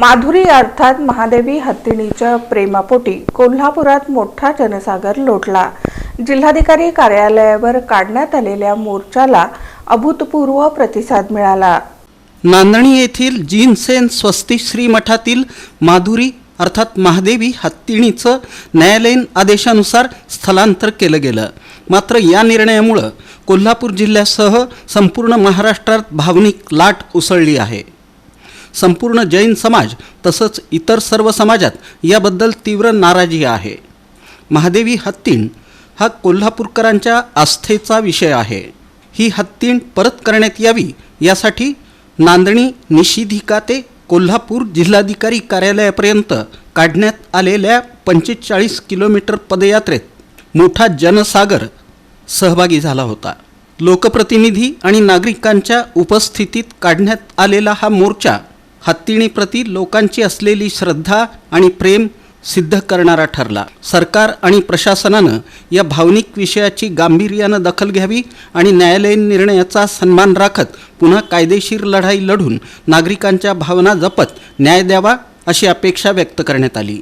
माधुरी अर्थात महादेवी हत्तीणीच्या प्रेमापोटी कोल्हापुरात मोठा जनसागर लोटला. जिल्हाधिकारी कार्यालयावर काढण्यात आलेल्या मोर्चाला अभूतपूर्व प्रतिसाद मिळाला. नांदणी येथील जीनसेन स्वस्ती श्री मठातील माधुरी अर्थात महादेवी हत्तीणीचं न्यायालयीन आदेशानुसार स्थलांतर केलं गेलं. मात्र या निर्णयामुळं कोल्हापूर जिल्ह्यासह संपूर्ण महाराष्ट्रात भावनिक लाट उसळली आहे. संपूर्ण जैन समाज तसंच इतर सर्व समाजात याबद्दल तीव्र नाराजी आहे. महादेवी हत्तीण हा कोल्हापूरकरांच्या आस्थेचा विषय आहे. ही हत्तीण परत करण्यात यावी यासाठी नांदणी निशिधिका ते कोल्हापूर जिल्हाधिकारी कार्यालयापर्यंत काढण्यात आलेल्या पंचेचाळीस किलोमीटर पदयात्रेत मोठा जनसागर सहभागी झाला होता. लोकप्रतिनिधी आणि नागरिकांच्या उपस्थितीत काढण्यात आलेला हा मोर्चा हत्तीणीप्रती लोकांची असलेली श्रद्धा आणि प्रेम सिद्ध करणारा ठरला. सरकार आणि प्रशासनानं या भावनिक विषयाची गांभीर्यानं दखल घ्यावी आणि न्यायालयीन निर्णयाचा सन्मान राखत पुन्हा कायदेशीर लढाई लढून नागरिकांच्या भावना जपत न्याय द्यावा अशी अपेक्षा व्यक्त करण्यात आली.